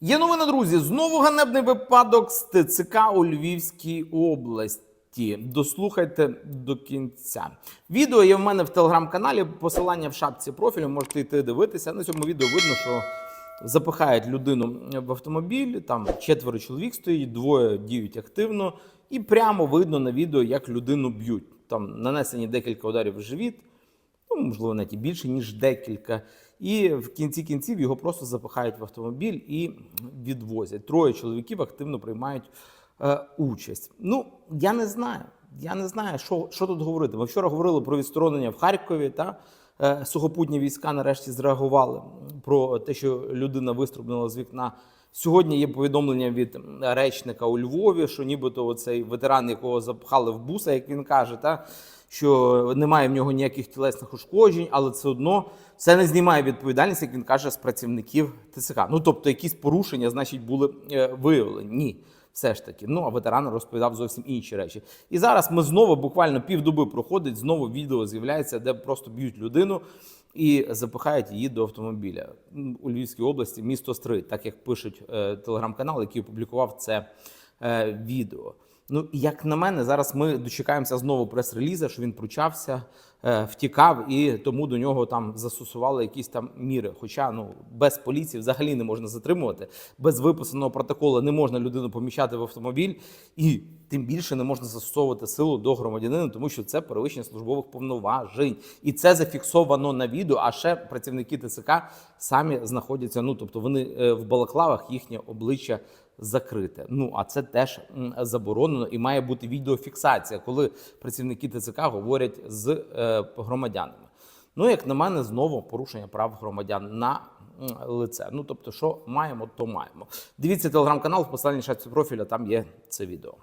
Є новина, друзі. Знову ганебний випадок з ТЦК у Львівській області. Дослухайте до кінця. Відео є в мене в телеграм-каналі. Посилання в шапці профілю. Можете йти дивитися. На цьому відео видно, що запихають людину в автомобіль. Там четверо чоловік стоїть, двоє діють активно, і прямо видно на відео, як людину б'ють. Там нанесені декілька ударів в живіт ну, можливо, навіть і більше, ніж декілька. І в кінці кінців його просто запихають в автомобіль і відвозять. Троє чоловіків активно приймають е, участь. Ну, я не знаю. Я не знаю, що, що тут говорити. Ми вчора говорили про відсторонення в Харкові та е, сухопутні війська нарешті зреагували про те, що людина вистрибнула з вікна. Сьогодні є повідомлення від речника у Львові, що нібито оцей ветеран, якого запхали в буса, як він каже, та що немає в нього ніяких тілесних ушкоджень, але це одно це не знімає відповідальність, як він каже, з працівників ТЦК. Ну тобто, якісь порушення, значить, були е, виявлені. Ні. Все ж таки, ну а ветеран розповідав зовсім інші речі. І зараз ми знову буквально півдоби проходить, знову відео з'являється, де просто б'ють людину і запихають її до автомобіля у Львівській області, місто Стрий, так як пишуть е, телеграм-канал, який опублікував це е, відео. Ну, як на мене, зараз ми дочекаємося знову прес-реліза, що він пручався, е, втікав, і тому до нього там застосували якісь там міри. Хоча ну без поліції взагалі не можна затримувати, без виписаного протоколу не можна людину поміщати в автомобіль, і тим більше не можна застосовувати силу до громадянина, тому що це перевищення службових повноважень, і це зафіксовано на відео. А ще працівники ТЦК самі знаходяться. Ну тобто вони е, в балаклавах їхнє обличчя закрите. Ну а це теж заборонено і має бути відеофіксація, коли працівники ТЦК говорять з е, громадянами. Ну, як на мене, знову порушення прав громадян на лице. Ну тобто, що маємо, то маємо. Дивіться телеграм-канал в посиланні шапці профіля, там є це відео.